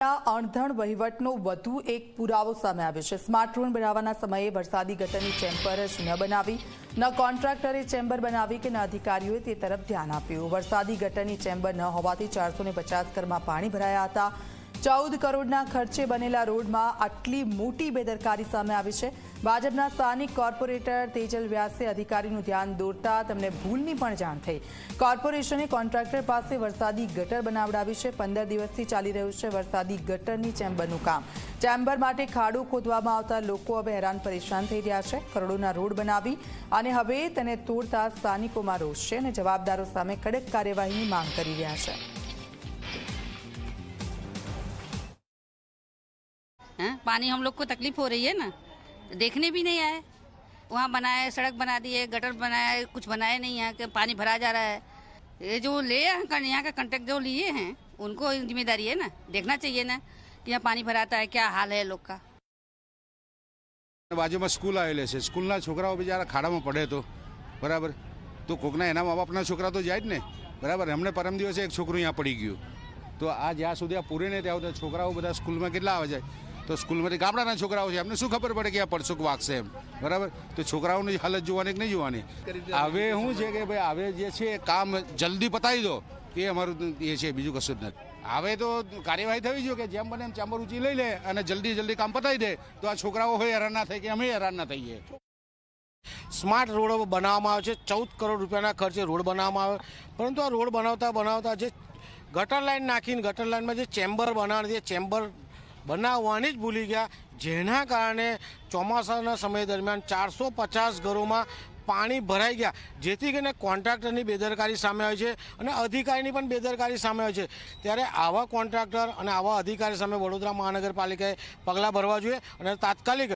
અણધણ વહીવટનો વધુ એક પુરાવો સામે આવ્યો છે. સ્માર્ટ રોડ બનાવવાના સમયે વરસાદી ગટરની ચેમ્બર જ ન બનાવી, ન કોન્ટ્રાક્ટરે ચેમ્બર બનાવી કે ન અધિકારીઓએ તે તરફ ધ્યાન આપ્યું. વરસાદી ગટરની ચેમ્બર ન હોવાથી ચારસો પચાસ ઘરમાં પાણી ભરાયા હતા. ચૌદ કરોડના ખર્ચે બનેલા રોડમાં આટલી મોટી બેદરકારી સામે આવી છે. ભાજપના સ્થાનિક કોર્પોરેટર તેજલ વ્યાસે અધિકારીનું ધ્યાન દોરતા તેમને ભૂલની પણ જાણ થઈ. કોર્પોરેશને કોન્ટ્રાક્ટર પાસે વરસાદી ગટર બનાવડાવી છે. પંદર દિવસથી ચાલી રહ્યું છે વરસાદી ગટરની ચેમ્બરનું કામ. ચેમ્બર માટે ખાડું ખોદવામાં આવતા લોકો હવે હેરાન પરેશાન થઈ રહ્યા છે. કરોડોના રોડ બનાવી અને હવે તેને તોડતા સ્થાનિકોમાં રોષ છે અને જવાબદારો સામે કડક કાર્યવાહીની માંગ કરી રહ્યા છે. हैं पानी हम लोग को तकलीफ हो रही है ना देखने भी नहीं आए वहाँ बनाए सड़क बना दिए गटर बनाए कुछ बनाए नहीं यहाँ के पानी भरा जा रहा है ये जो ले हैं कं- यहाँ का कंटेक्ट जो लिए हैं उनको जिम्मेदारी है ना देखना चाहिए ना कि यहाँ पानी भराता है क्या हाल है लोग का બાજુમાં સ્કૂલ આવેલી છે સ્કૂલના છોકરાઓ બિચારા ખાડામાં પડે તો બરાબર તો કોકના એના મા બાપના છોકરા તો જાય જ ને બરાબર હમણે પરમ દિવસે એક છોકરું અહીંયા પડી ગયું તો આ જ્યાં સુધી આ પૂરે ને ત્યાં સુધી છોકરાઓ બધા સ્કૂલમાં કેટલા આવે છે તો સ્કૂલમાંથી ગામડાના છોકરાઓ છે. એમને શું ખબર પડે કે આ પરસુક વાગશે એમ? બરાબર? તો છોકરાઓની હાલત જોવાની કે નહીં જોવાની? હવે શું છે કે ભાઈ, હવે જે છે, કામ જલ્દી પતાવી દો. એ અમારું એ છે, બીજું કશું જ નથી. હવે તો કાર્યવાહી થવી જોઈએ કે જેમ બને એમ ચાંબર ઊંચી લઈ લે અને જલ્દી જલ્દી કામ પતાવી દે. તો આ છોકરાઓ હોય હેરાન ના થાય કે અમે હેરાન ના થઈએ. સ્માર્ટ રોડ બનાવવામાં આવે છે. ચૌદ કરોડ રૂપિયાના ખર્ચે રોડ બનાવવામાં આવે. પરંતુ આ રોડ બનાવતા બનાવતા જે ગટર લાઇન નાખીને ગટર લાઈનમાં જે ચેમ્બર બનાવવાની છે, ચેમ્બર બનાવવાની જ ભૂલી ગયા. જેના કારણે ચોમાસાના સમય દરમિયાન ચારસો પચાસ ઘરોમાં પાણી ભરાઈ ગયા. જેથી કરીને કોન્ટ્રાક્ટરની બેદરકારી સામે આવી છે અને અધિકારીની પણ બેદરકારી સામે આવી છે. ત્યારે આવા કોન્ટ્રાક્ટર અને આવા અધિકારી સામે વડોદરા મહાનગરપાલિકાએ પગલાં ભરવા જોઈએ અને તાત્કાલિક